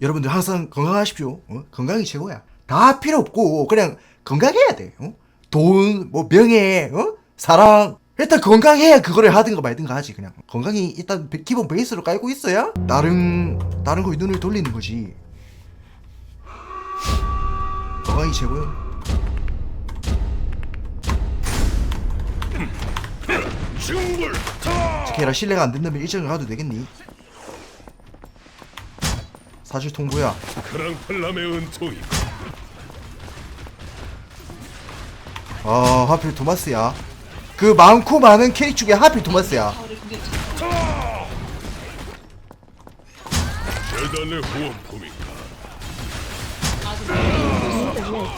여러분들 항상 건강하십시오. 어? 건강이 최고야. 다 필요 없고 그냥 건강해야 돼. 어? 돈, 뭐 명예, 어? 사랑. 일단 건강해야 그거를 하든가 말든가 하지 그냥. 건강이 일단 배- 기본 베이스로 깔고 있어야 다른 다른 거에 눈을 돌리는 거지. 건강이 최고야. 중불 타 걔라 신뢰가 안 된다면 일정을 가도 되겠니? 사실 통보야. 크랑팔람의 은총이 아 하필 토마스야. 그 많고 많은 캐릭 중에 하필 토마스야. 재단의 후원품인가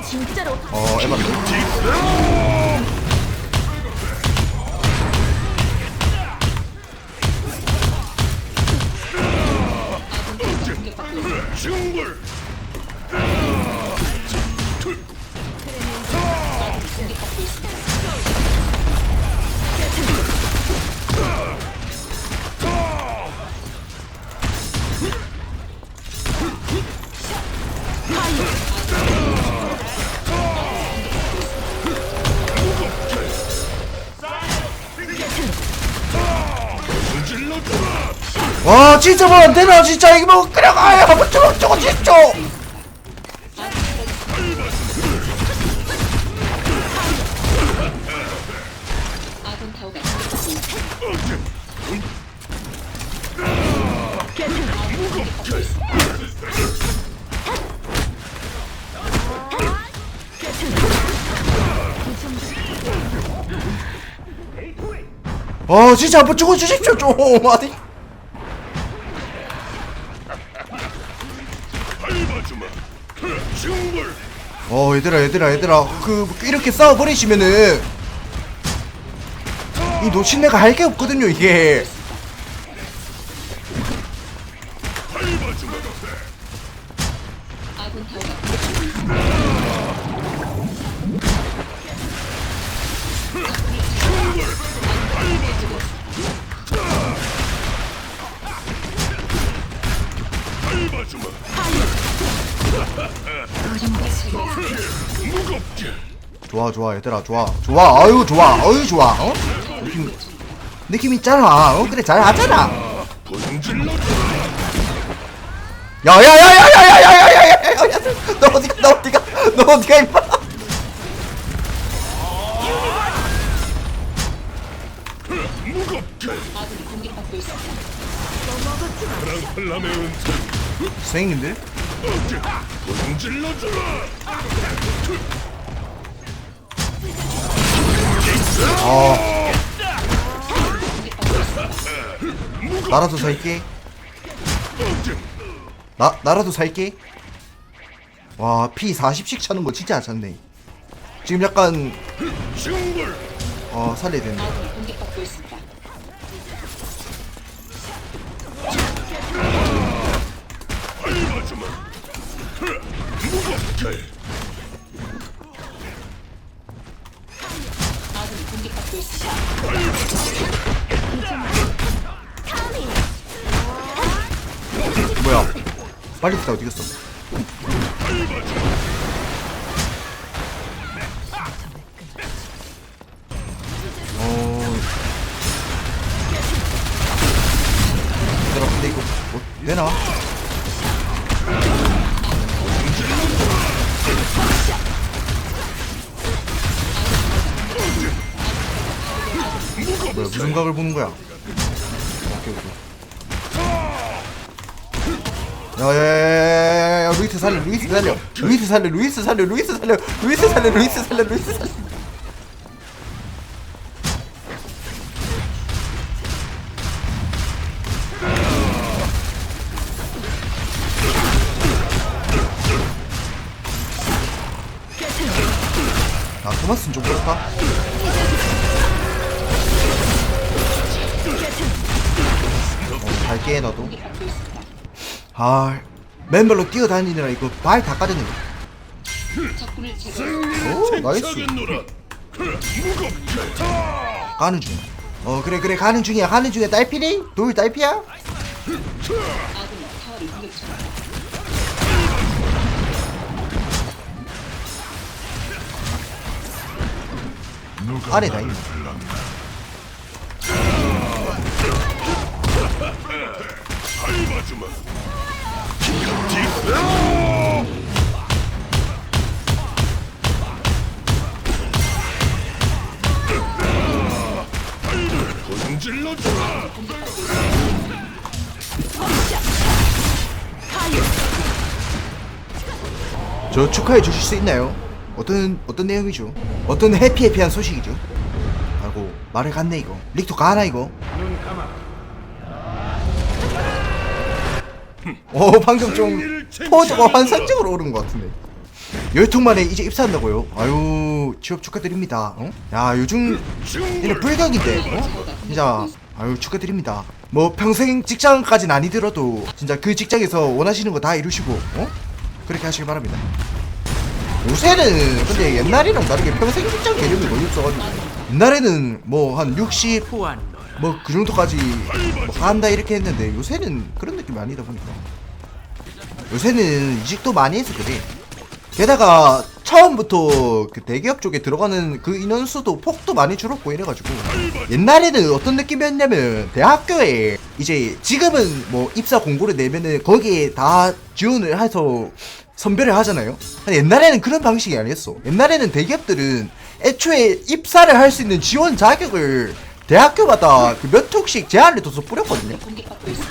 진짜로 어 에바. 중불. 트레 와 진짜 뭐 안 되나 진짜 이거 뭐 한번 저거 저거 진짜. 어 진짜 한번 죽어 주십시오 좀 아니. 얘들아 얘들아 얘들아 그 이렇게 싸워 버리시면은 이 노친내가 할 게 없거든요 이게. 좋아 좋아 얘들아 좋아 좋아 아유 좋아 아유 좋아 어? 느낌 느낌 있잖아 어 그래 잘 하잖아 분질러 야야야야야야야야야야야 너 어디가 너 어디가 너 어디가 임마 선생님들 어 나라도 살게. 나 나라도 살게. 와피 40씩 차는 거 진짜 안 찼네. 지금 약간 어 살려야 공격받고 절. 뭐야? 빨리부터 어디 갔어? 어. 얘들아, 근데 이거 뭐왜 나? 뭐야 무슨 각을 보는 거야? 오케이 오케이 야야야야야야 루이스 살려 루이스 살려. 루이스 살려 루이스 살려 루이스 살려 루이스 살려 루이스 살려 루이스 살려. 아 토마스는 좀 그렇다 갈게 너도 아 맨발로 뛰어다니느라 이거 발 다 까졌네 오 나이스 가는 중. 어 그래 그래 가는 중이야 가는 중이야 딸피니? 돌 딸피야? 안에 다 있네 밟아주마 건질러주마 저 축하해 주실 수 있나요? 어떤 어떤 내용이죠? 어떤 해피해피한 소식이죠? 아이고 말을 갔네 이거 릭토 가나 이거? 어 방금 좀 포즈가 환상적으로 오른 것 같은데 열통 만에 이제 입사한다고요? 아유 취업 축하드립니다 어? 야 요즘 얘는 불격인데 어? 진짜 아유 축하드립니다 뭐 평생 직장까지는 아니더라도 진짜 그 직장에서 원하시는 거 다 이루시고 어? 그렇게 하시길 바랍니다 요새는 근데 옛날이랑 다르게 평생 직장 개념이 거의 없어가지고 옛날에는 뭐 한 60, 뭐 그 정도까지 뭐 한다 이렇게 했는데 요새는 그런 느낌이 아니다 보니까. 요새는 이직도 많이 해서 그래 게다가 처음부터 그 대기업 쪽에 들어가는 그 인원수도 폭도 많이 줄었고 이래가지고. 옛날에는 어떤 느낌이었냐면 대학교에 이제 지금은 뭐 입사 공고를 내면은 거기에 다 지원을 해서 선별을 하잖아요. 옛날에는 그런 방식이 아니었어. 옛날에는 대기업들은 애초에 입사를 할 수 있는 지원 자격을 대학교마다 그몇 톡씩 제한을 둬서 뿌렸거든요.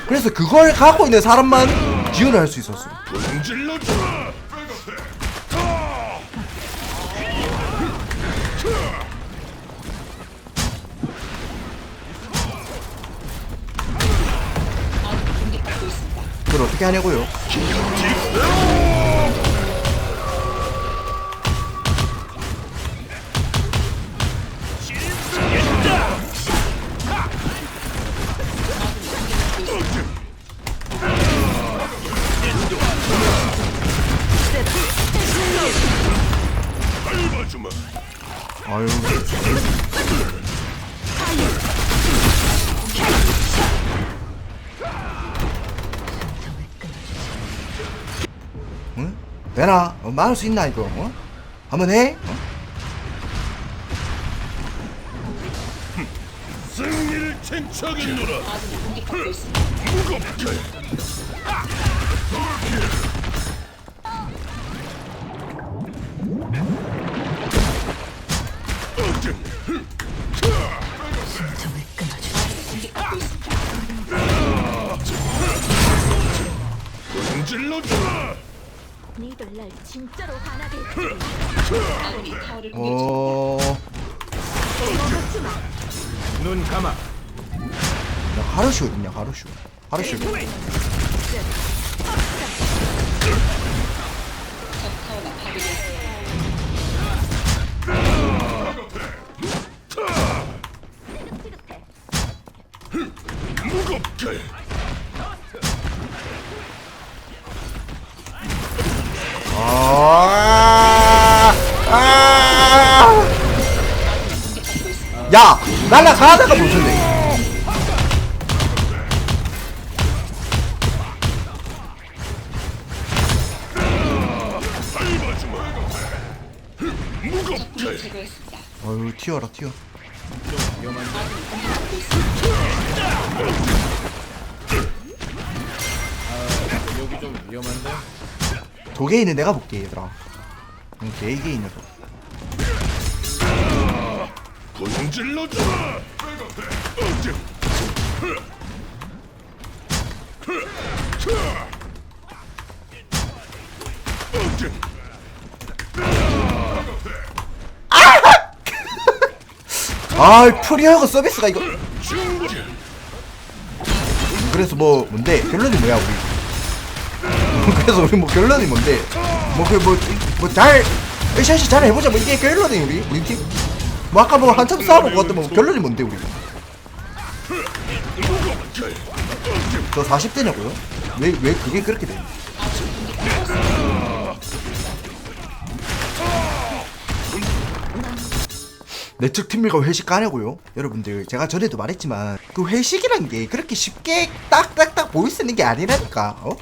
그래서 그걸 갖고 있는 사람만 지원을 할 수 있었어. 그걸 어떻게 하냐고요 막을 수 있나 이거? 어? 한번 해? 어? 승리를 쟁취하겠노라. 무겁게. 건질러주마 니들 날 진짜로 화나게 아군이 타워를 공격 중. 어... 먹었지 마. 눈 감아. 야, 하루슈 어딨냐 하루슈 하루슈 야! 날라가다가 멈췄네. 어휴 튀어라 튀어. 여기 좀 위험한데? 도개인은 내가 볼게 얘들아 응, 개개인 녀석 건질러주마 아 프리하고 서비스가 이거. 그래서 뭐 뭔데? 결론이 뭐야 우리? 그래서 우리 뭐 결론이 뭔데? 뭐 그 뭐 뭐잘 으쌰으쌰 잘 해보자. 뭐 이게 결론이 우리 우리 팀 뭐 아까 뭐 한참 싸워보고 왔던 뭐 결론이 뭔데 우리 저 40대냐고요? 왜 왜 그게 그렇게 돼? 내측 팀밀과 회식 가냐고요? 여러분들 제가 전에도 말했지만 그 회식이란 게 그렇게 쉽게 딱딱딱 보일 수 있는 게 아니라니까 어?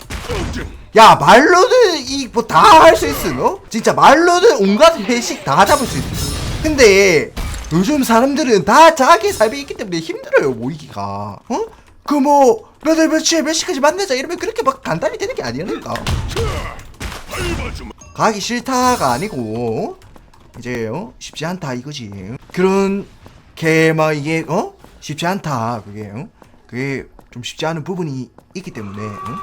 야 말로는 이 뭐 다 할 수 있어 너? 진짜 말로는 온갖 회식 다 잡을 수 있어 근데 요즘 사람들은 다 자기 삶이 있기 때문에 힘들어요 모이기가 어? 그뭐 몇월 며칠 몇 시까지 만나자 이러면 그렇게 막 간단히 되는 게 밟아주마. 가기 싫다가 아니고 이제 어? 쉽지 않다 이거지 그런 게막 이게 어 쉽지 않다 그게 어? 그게 좀 쉽지 않은 부분이 있기 때문에 어?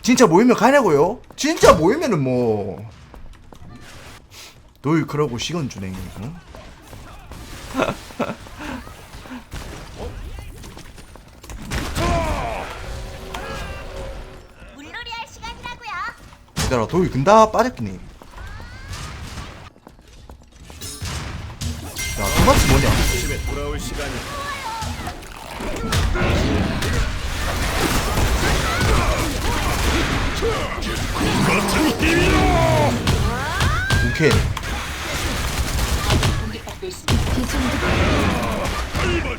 진짜 모이면 가냐고요 진짜 모이면은 뭐 너희 그러고 시간 주네 어? 물놀이 할 시간이라고요. 얘들아 돌 근다 빠졌긴 해. 야 토마스 뭐냐? 집에 돌아올 시간이. 오케이.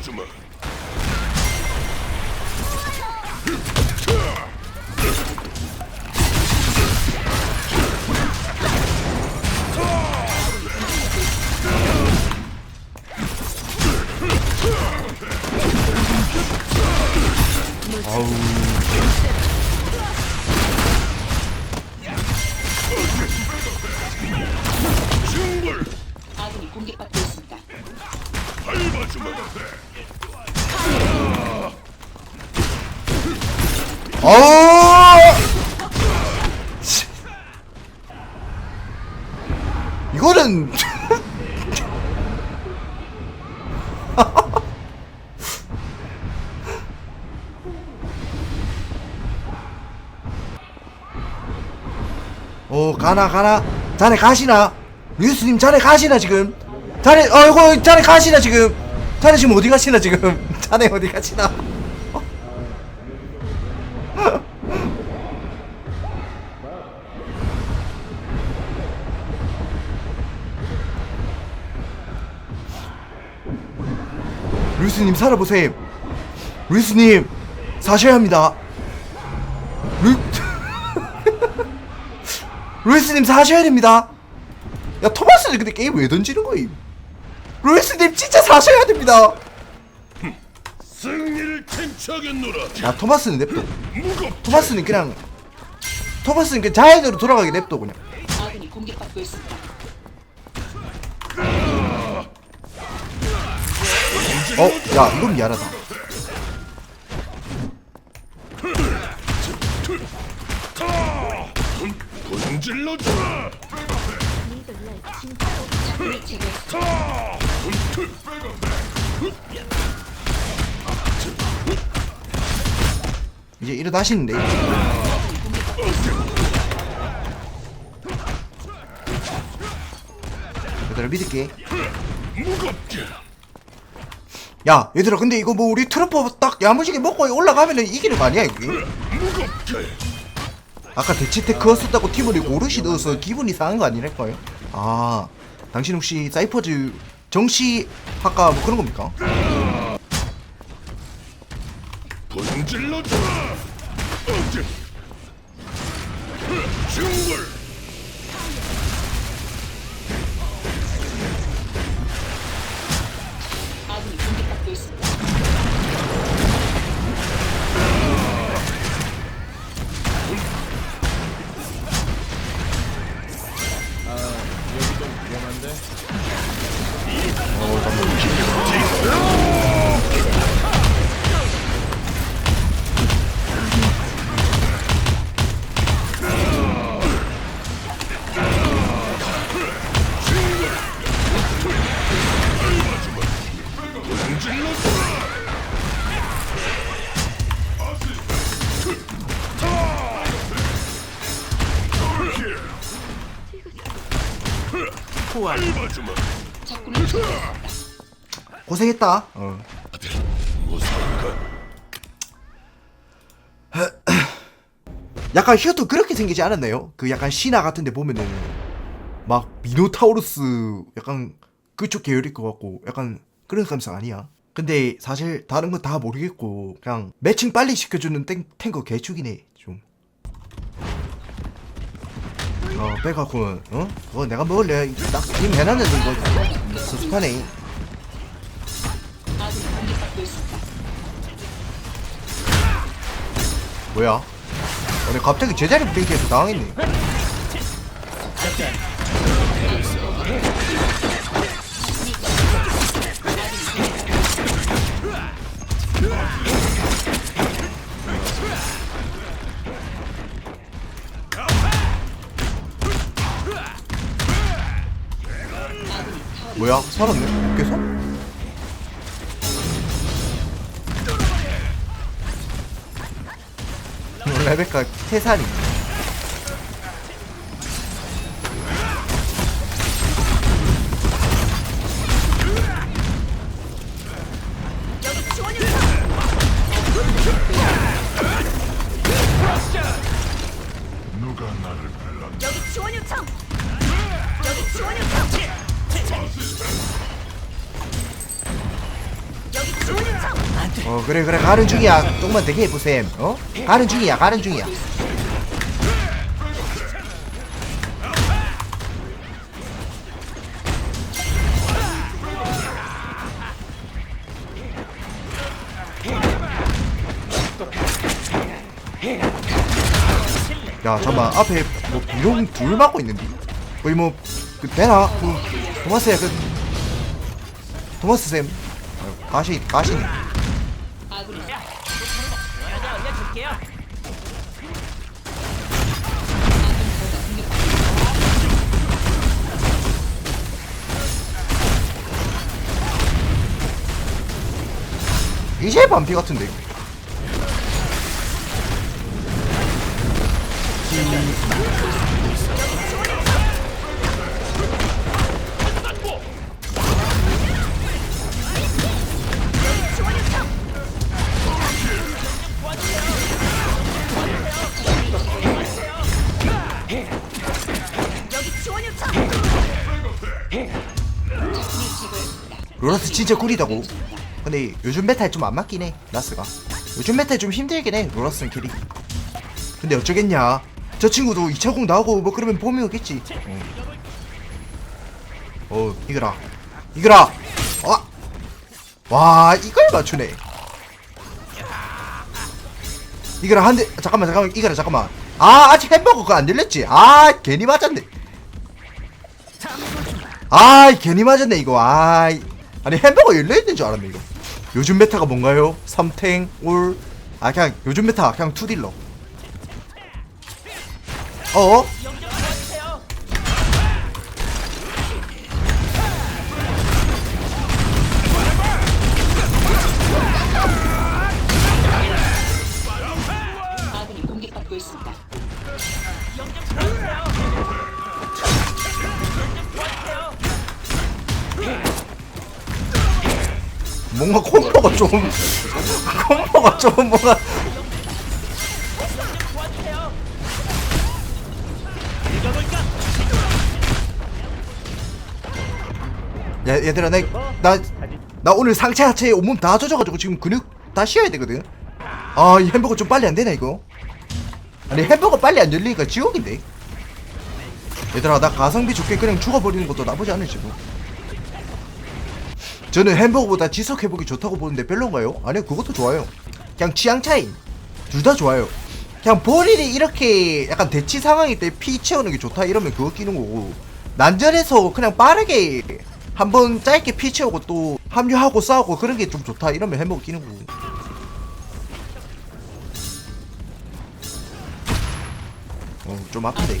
customer. 가나 가나? 자네 가시나? 뉴스님 자네 가시나 지금? 자네 어이구 자네 가시나 지금? 자네 지금 어디 가시나 지금? 자네 어디 가시나? 루이스님 살아보세요. 루이스님 사셔야 합니다. 루 루이스님 사셔야 됩니다. 야 토마스는 근데 게임 왜 던지는 거임? 루이스님 진짜 사셔야 됩니다. 승리를. 야 토마스는 냅둬. 토마스는 그냥 토마스는 그냥 자연으로 돌아가게 냅둬 그냥. 아군이 공격받고 있습니다. 어, 야 이건 미안하다. 제거했습니다. 이제 일어나시는데. 얘들아 믿을게. 무겁게. 야 얘들아 근데 이거 뭐 우리 트루퍼 딱 야무지게 먹고 올라가면은 이기는 거 아니야 이게? 무겁게. 아까 대치테 그거 썼다고 팀을 오롯이 넣어서 기분 이 상한 거 아니랄까요? 아 당신 혹시 사이퍼즈 정시 학과 뭐 그런 겁니까? 분질러주마. 어째. Shut down. 적군을. 고생했다. 어. 약간 휘어도 그렇게 생기지 않았나요? 그 약간 신화 같은데 보면은 막 미노타우루스 약간 그쪽 계열일 것 같고 약간 그런 감성 아니야? 근데 사실 다른 건 다 모르겠고 그냥 매칭 빨리 시켜주는 탱, 탱커 개축이네 어 백화콘 어? 그거 내가 먹을래 딱김 해놨는데 이거 습하네 뭐야? 우리 갑자기 제자리 브레이크에서 당황했네 뭐야? 살았네? 계속? 레베카 세살이 그래 그래. 가는 중이야. 조금만 되게 해보셈. 어? 가는 중이야 가는 중이야. 야 잠깐만. 앞에 뭐 비룡 둘 막고 있는데? 거의 뭐 그 되나? 그 토마스야 그 토마스 쌤. 어, 가시 가시네 이제 반피 같은데. 로라스 진짜 꿀이다고 근데 요즘 메타에 좀 안 맞긴 해 라스가. 요즘 메타에 좀 힘들긴 해 로라스는 캐릭이. 근데 어쩌겠냐? 저 친구도 2차공 나오고 뭐 그러면 봄이 오겠지. 어, 어 이거라. 이거라! 어? 와 이걸 맞추네. 이거라 한대 잠깐만 잠깐만 이거라 잠깐만. 아 아직 햄버거 그거 안 들렸지? 아 괜히 맞았네. 아 괜히 맞았네 이거. 아 아니 햄버거 열려있는 줄 알았네 이거 요즘 메타가 뭔가요? 삼탱 올 아 그냥 요즘 메타 그냥 투딜러 어? 뭔가 콤보가 좀 콤보가 좀 뭔가. 야 얘들아 나나 나 오늘 상체 하체 온몸 다 젖어가지고 지금 근육 다 쉬어야 되거든. 아 이 햄버거 좀 빨리 안 되나 이거. 아니 햄버거 빨리 안 열리니까 지옥인데. 얘들아 나 가성비 좋게 그냥 죽어버리는 것도 나쁘지 않을지 뭐 저는 햄버거보다 지속 회복이 좋다고 보는데 별론가요? 아니요 그것도 좋아요. 그냥 취향 차이. 둘 다 좋아요. 그냥 본인이 이렇게 약간 대치 상황일 때 피 채우는 게 좋다 이러면 그거 끼는 거고. 난전에서 그냥 빠르게 한번 짧게 피 채우고 또 합류하고 싸우고 그런 게 좀 좋다 이러면 햄버거 끼는 거고. 어 좀 아픈데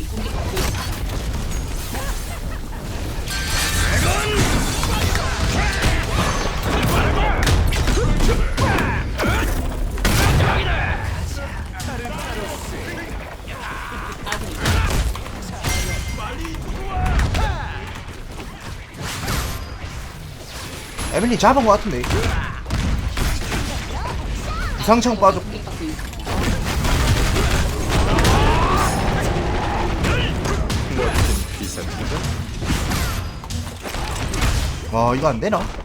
에밀리 잡은 거 같은데 공격받고 있습니다. 와 이거 안 되나?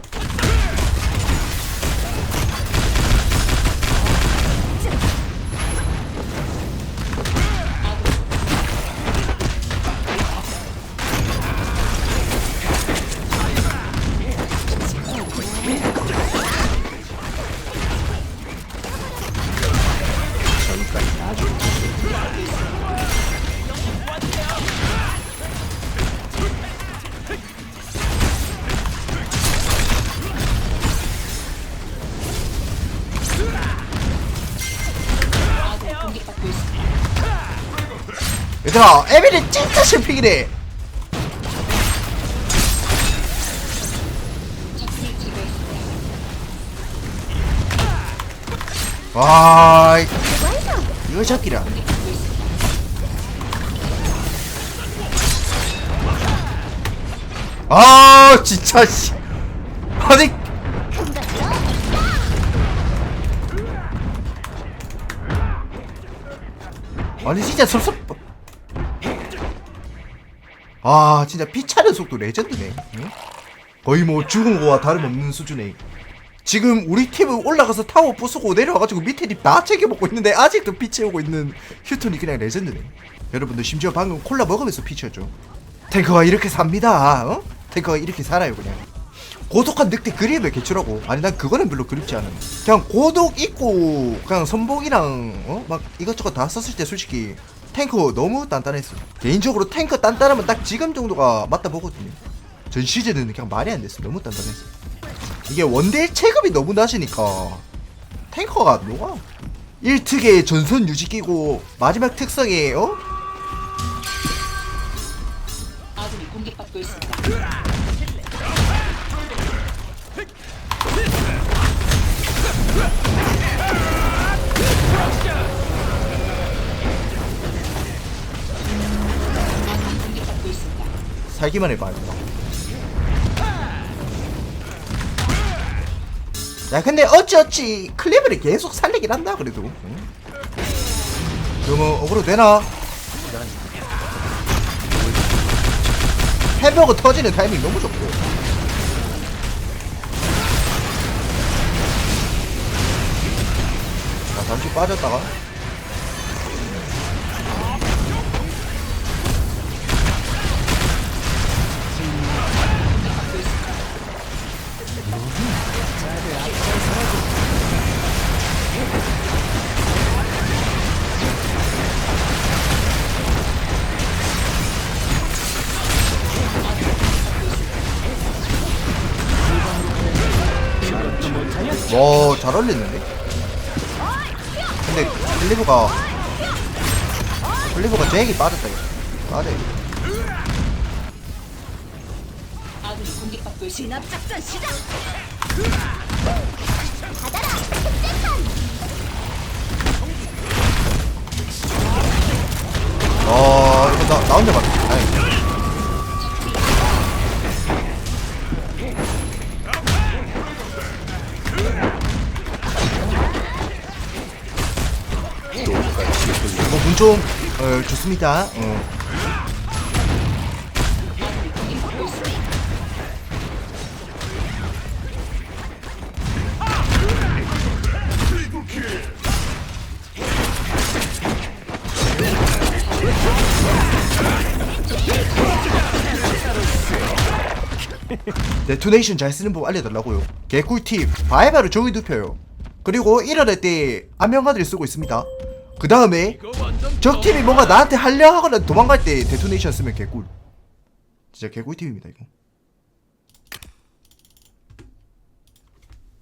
얘들아 에밀리 진짜 제거했습니다. 와 이거 잡기라. 아 진짜 씨 아니 아니 진짜 섭섭 아 진짜 피 차는 속도 레전드네. 응? 거의 뭐 죽은 거와 다름없는 수준에. 지금 우리 팀은 올라가서 타워 부수고 내려와가지고 밑에 팀다 챙겨먹고 있는데 아직도 피 채우고 있는 휴톤이 그냥 레전드네. 여러분들 심지어 방금 콜라 먹으면서 피 채웠죠? 탱커가 이렇게 삽니다. 어? 탱커가 이렇게 살아요 그냥. 고독한 늑대 그림을 개출하고. 아니 난 그거는 별로 그립지 않아. 그냥 고독 있고 그냥 선봉이랑 어? 막 이것저것 다 썼을 때 솔직히 탱커 너무 단단했어 개인적으로 탱커 단단하면 딱 지금 정도가 맞다 보거든요. 전 시즌은 그냥 말이 안 됐어 너무 단단했어 이게 원딜 체급이 너무 낮으니까 탱커가 녹아 1특의 전선 유지 끼고 마지막 특성이 어? 아군이 공격받고 있습니다. 살기만 해봐 야 근데 어찌어찌 클리브를 계속 살리긴 한다 그래도 응? 그러면 어그로 되나? 햄버거 터지는 타이밍 너무 좋고 자 잠시 빠졌다가 와잘 어울렸는데? 근데 클리브가 클리브가 잭이 빠졌다 이거 빠져. 아군이 공격받고 이거 나, 나 혼자 맞네 다 좀 어, 좋습니다. 어. 데토네이션 잘 쓰는 법 알려달라고요. 개꿀팁 바이바를 저기 눕혀요. 그리고 일어날 때 안면가드를 쓰고 있습니다 그 다음에 적팀이 뭔가 나한테 하려 하거나 도망갈 때 데토네이션 쓰면 개꿀. 진짜 개꿀팁입니다 이거